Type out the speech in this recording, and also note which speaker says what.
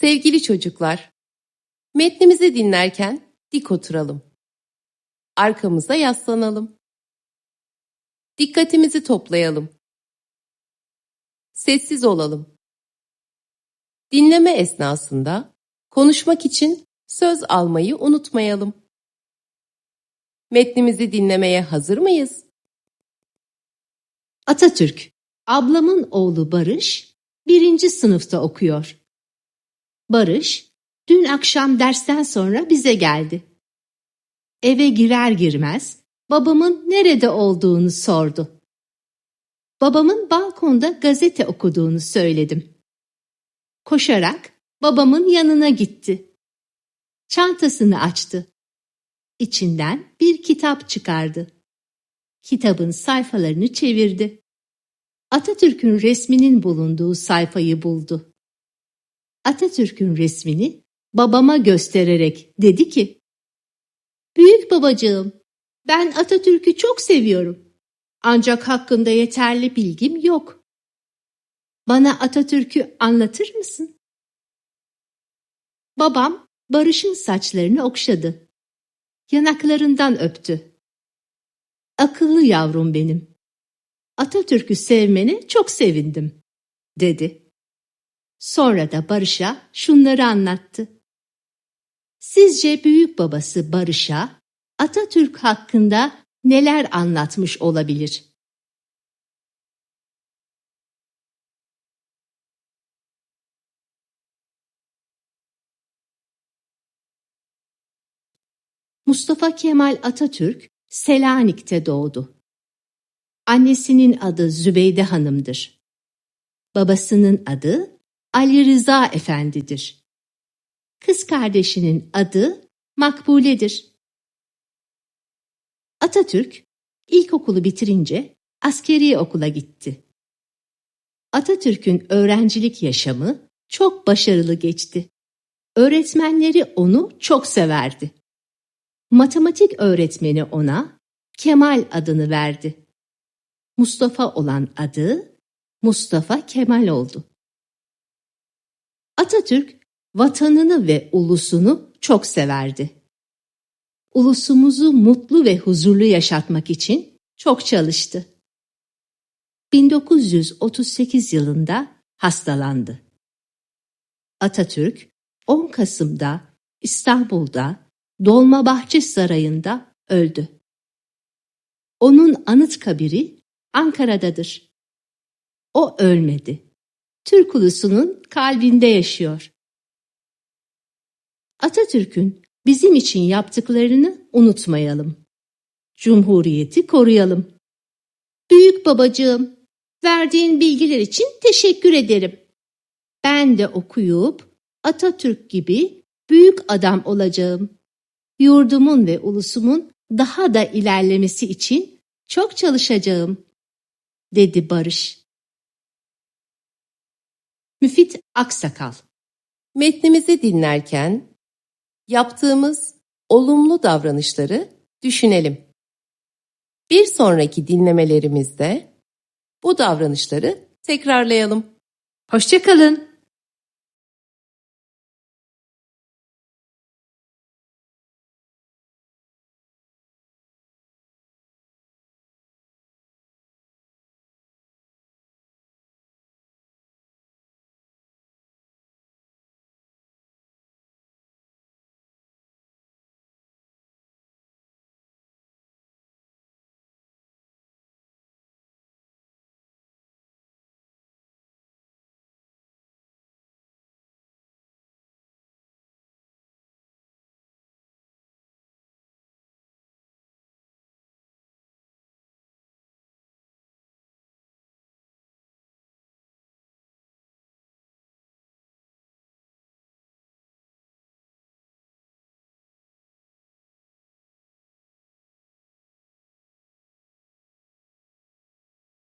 Speaker 1: Sevgili çocuklar, metnimizi dinlerken dik oturalım. Arkamıza yaslanalım. Dikkatimizi toplayalım. Sessiz olalım. Dinleme esnasında konuşmak için söz almayı unutmayalım. Metnimizi dinlemeye hazır mıyız?
Speaker 2: Atatürk, ablamın oğlu Barış, birinci sınıfta okuyor. Barış, dün akşam dersten sonra bize geldi. Eve girer girmez, babamın nerede olduğunu sordu. Babamın balkonda gazete okuduğunu söyledim. Koşarak babamın yanına gitti. Çantasını açtı. İçinden bir kitap çıkardı. Kitabın sayfalarını çevirdi. Atatürk'ün resminin bulunduğu sayfayı buldu. Atatürk'ün resmini babama göstererek dedi ki, Büyük babacığım, ben Atatürk'ü çok seviyorum. Ancak hakkında yeterli bilgim yok. Bana Atatürk'ü anlatır mısın? Babam Barış'ın saçlarını okşadı. Yanaklarından öptü. Akıllı yavrum benim. Atatürk'ü sevmene çok sevindim, dedi. Sonra da Barış'a şunları anlattı. Sizce büyük babası Barış'a Atatürk hakkında neler anlatmış olabilir? Mustafa Kemal Atatürk Selanik'te doğdu. Annesinin adı Zübeyde Hanım'dır. Babasının adı Ali Rıza Efendi'dir. Kız kardeşinin adı Makbule'dir. Atatürk ilkokulu bitirince askeri okula gitti. Atatürk'ün öğrencilik yaşamı çok başarılı geçti. Öğretmenleri onu çok severdi. Matematik öğretmeni ona Kemal adını verdi. Mustafa olan adı Mustafa Kemal oldu. Atatürk vatanını ve ulusunu çok severdi. Ulusumuzu mutlu ve huzurlu yaşatmak için çok çalıştı. 1938 yılında hastalandı. Atatürk 10 Kasım'da İstanbul'da Dolmabahçe Sarayı'nda öldü. Onun anıt kabiri Ankara'dadır. O ölmedi. Türk ulusunun kalbinde yaşıyor. Atatürk'ün bizim için yaptıklarını unutmayalım. Cumhuriyeti koruyalım. Büyük babacığım, verdiğin bilgiler için teşekkür ederim. Ben de okuyup Atatürk gibi büyük adam olacağım. Yurdumun ve ulusumun daha da ilerlemesi için çok çalışacağım, dedi Barış. Müfit Aksakal
Speaker 1: Metnimizi dinlerken yaptığımız olumlu davranışları düşünelim. Bir sonraki dinlemelerimizde bu davranışları tekrarlayalım.
Speaker 2: Hoşçakalın.